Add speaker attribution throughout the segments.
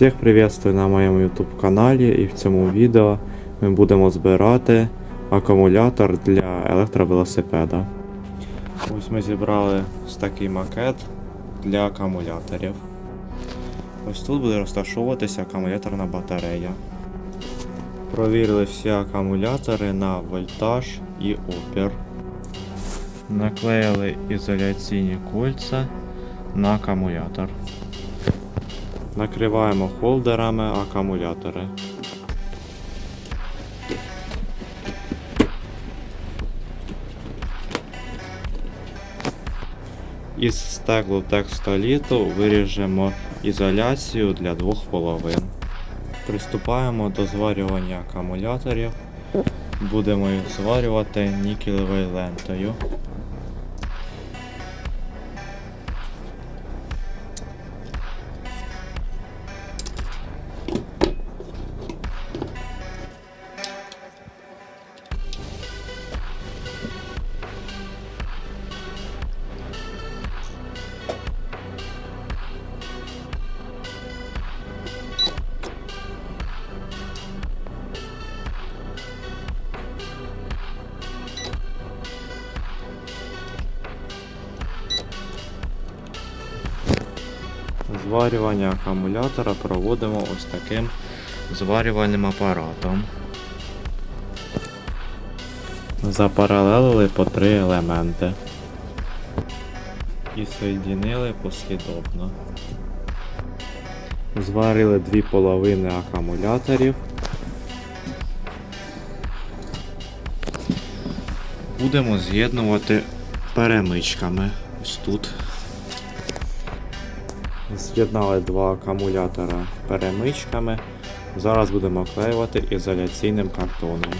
Speaker 1: Всіх приветствую на моєму YouTube каналі і в цьому відео ми будемо збирати акумулятор для електровелосипеда. Ось ми зібрали ось такий макет для акумуляторів. Ось тут буде розташовуватися акумуляторна батарея. Провірили всі акумулятори на вольтаж і опір. Наклеїли ізоляційні кольця на акумулятор. Накриваємо холдерами акумулятори. Із стеклу текстоліту виріжемо ізоляцію для двох половин. Приступаємо до зварювання акумуляторів. Будемо їх зварювати нікелевою лентою. Зварювання акумулятора проводимо ось таким зварювальним апаратом. Запаралелили по три елементи. І соєдинили послідовно. Зварили дві половини акумуляторів. Будемо з'єднувати перемичками. Ось тут. З'єднали два акумулятора перемичками. Зараз будемо клеювати ізоляційним картоном.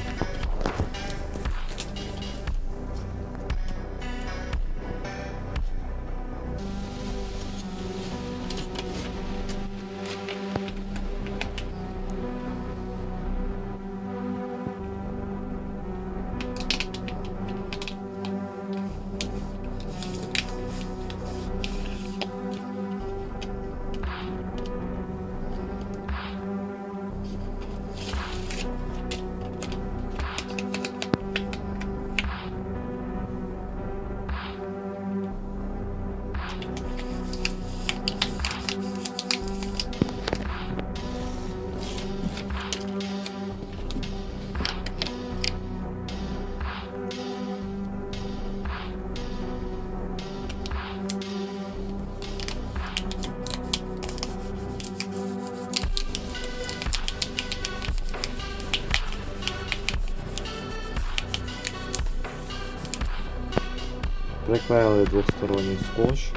Speaker 1: Приклеїли двосторонній скотч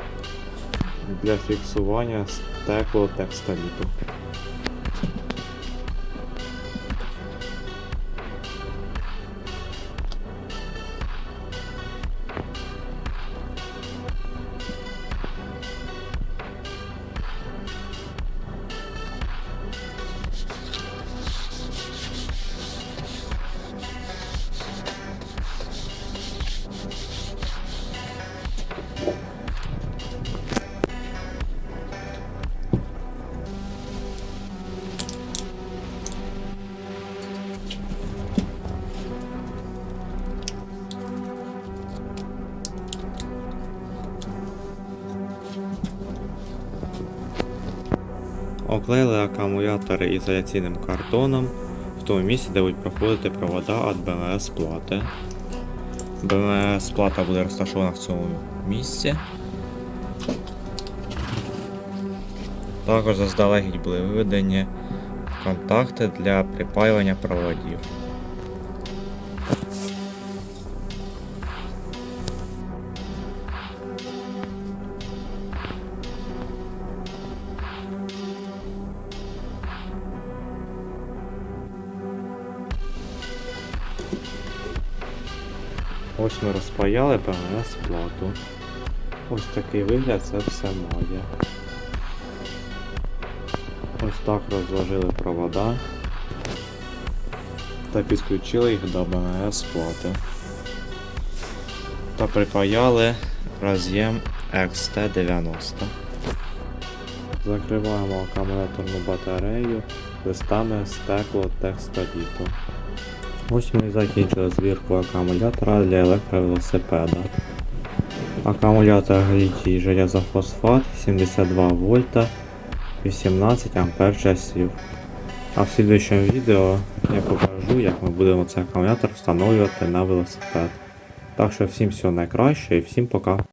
Speaker 1: для фіксування стекло текстоліту. Оклеїли акумулятори ізоляційним картоном в тому місці, де будуть проходити провода від БМС плати. БМС плата буде розташована в цьому місці. Також заздалегідь були виведені контакти для припаювання проводів. Ось ми розпаяли ПМС плату. Ось такий вигляд це все має. Ось так розложили провода та підключили їх до БМС плати. Та припаяли роз'єм XT90. Закриваємо акумуляторну батарею листами стекло текстоліту. Ось ми закінчили збірку акумулятора для електровелосипеда. Акумулятор літій железофосфат 72 вольта 18 ампер часів. А в слідуючому відео я покажу, як ми будемо цей акумулятор встановлювати на велосипед. Так що всім всього найкраще і всім пока.